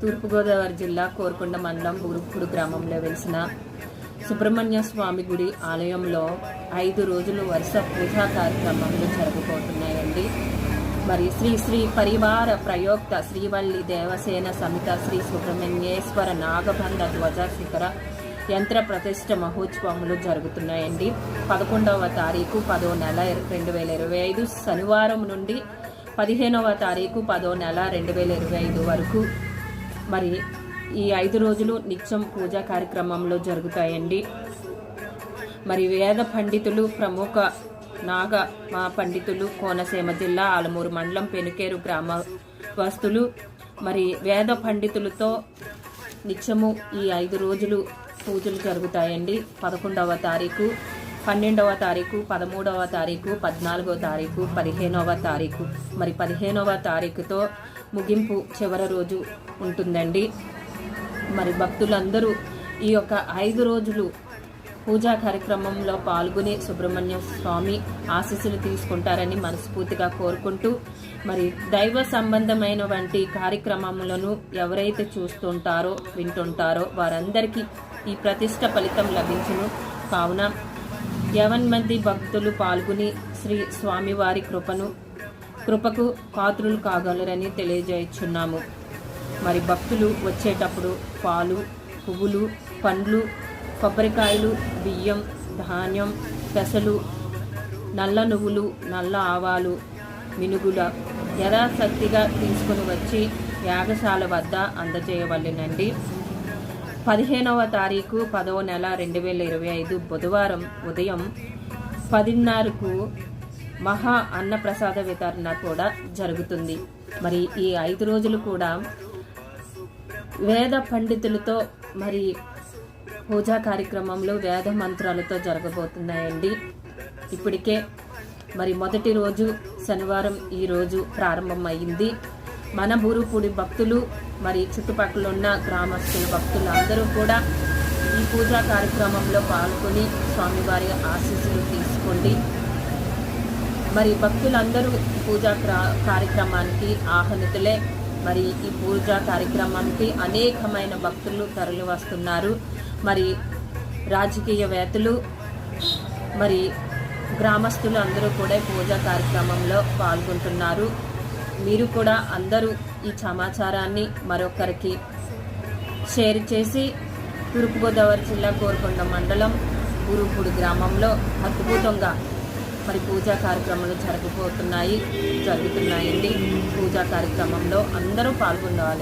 తూర్పుగోదావరి జిల్లా కోరుకొండ మండలం బురుప్పుడు గ్రామంలో వెలిసిన సుబ్రహ్మణ్య స్వామి గుడి ఆలయంలో ఐదు రోజులు వరుస పూజా కార్యక్రమాలు జరగబోతున్నాయండి. మరి శ్రీ శ్రీ పరివార ప్రయోక్త శ్రీవల్లి దేవసేన సమిత శ్రీ సుబ్రహ్మణ్యేశ్వర నాగబంధ ధ్వజ శిఖర యంత్ర ప్రతిష్ట మహోత్సవములు జరుగుతున్నాయండి. పదకొండవ తారీఖు పదో నెల రెండు వేల ఇరవై ఐదు శనివారం నుండి పదిహేనవ తారీఖు పదో నెల రెండు వేల ఇరవై ఐదు వరకు మరి ఈ ఐదు రోజులు నిత్యం పూజా కార్యక్రమంలో జరుగుతాయండి. మరి వేద పండితులు ప్రముఖ నాగ మా పండితులు కోనసీమ జిల్లా ఆలమూరు మండలం పెనుకేరు గ్రామ వస్తులు మరి వేద పండితులతో నిత్యము ఈ ఐదు రోజులు పూజలు జరుగుతాయండి. పదకొండవ తారీఖు పన్నెండవ తారీఖు పదమూడవ తారీఖు పద్నాలుగవ తారీఖు పదిహేనవ తారీఖు. మరి పదిహేనవ తారీఖుతో ముగింపు చివరి రోజు ఉంటుందండి. మరి భక్తులందరూ ఈ యొక్క ఐదు రోజులు పూజా కార్యక్రమంలో పాల్గొని సుబ్రహ్మణ్య స్వామి ఆశీస్సులు తీసుకుంటారని మనస్ఫూర్తిగా కోరుకుంటూ మరి దైవ సంబంధమైన వంటి కార్యక్రమములను ఎవరైతే చూస్తుంటారో వింటుంటారో వారందరికీ ఈ ప్రతిష్ట ఫలితం లభించును. కావున యవన్ మంది భక్తులు పాల్గొని శ్రీ స్వామివారి కృపను కృపకు పాత్రులు కాగలరని తెలియజేయుచున్నాము. మరి భక్తులు వచ్చేటప్పుడు పాలు పువ్వులు పండ్లు కొబ్బరికాయలు బియ్యం ధాన్యం పెసలు నల్ల నువ్వులు నల్ల ఆవాలు మినుగుల యథాశక్తిగా తీసుకుని వచ్చి యాగశాల వద్ద అందజేయవలెనండి. పదిహేనవ తారీఖు పదవ నెల రెండు వేల ఇరవై ఐదు బుధవారం ఉదయం పదిన్నరకు మహా అన్నప్రసాద వితరణ కూడా జరుగుతుంది. మరి ఈ ఐదు రోజులు కూడా వేద పండితులతో మరి పూజా కార్యక్రమంలో వేద మంత్రాలతో జరగబోతున్నాయండి. ఇప్పటికే మరి మొదటి రోజు శనివారం ఈరోజు ప్రారంభం ప్రారంభమైంది. మన బూరుపూడి భక్తులు మరి చుట్టుపక్కల ఉన్న గ్రామస్తుల భక్తులు అందరూ కూడా ఈ పూజా కార్యక్రమంలో పాల్గొని స్వామివారి ఆశీస్సులు తీసుకోండి. మరి భక్తులందరూ పూజా క్రా- కార్యక్రమానికి ఆహ్వానితులే. మరి ఈ పూజా కార్యక్రమానికి అనేకమైన భక్తులు తరలి వస్తున్నారు. మరి రాజకీయవేత్తలు మరి గ్రామస్తులు అందరూ కూడా పూజా కార్యక్రమంలో పాల్గొంటున్నారు. మీరు కూడా అందరూ ఈ సమాచారాన్ని మరొకరికి షేర్ చేసి తూర్పుగోదావరి జిల్లా కోరుకొండ మండలం గురుపూడి గ్రామంలో అద్భుతంగా మరి పూజా కార్యక్రమాలు జరగబోతున్నాయి జరుగుతున్నాయండి. పూజా కార్యక్రమంలో అందరూ పాల్గొనాలి.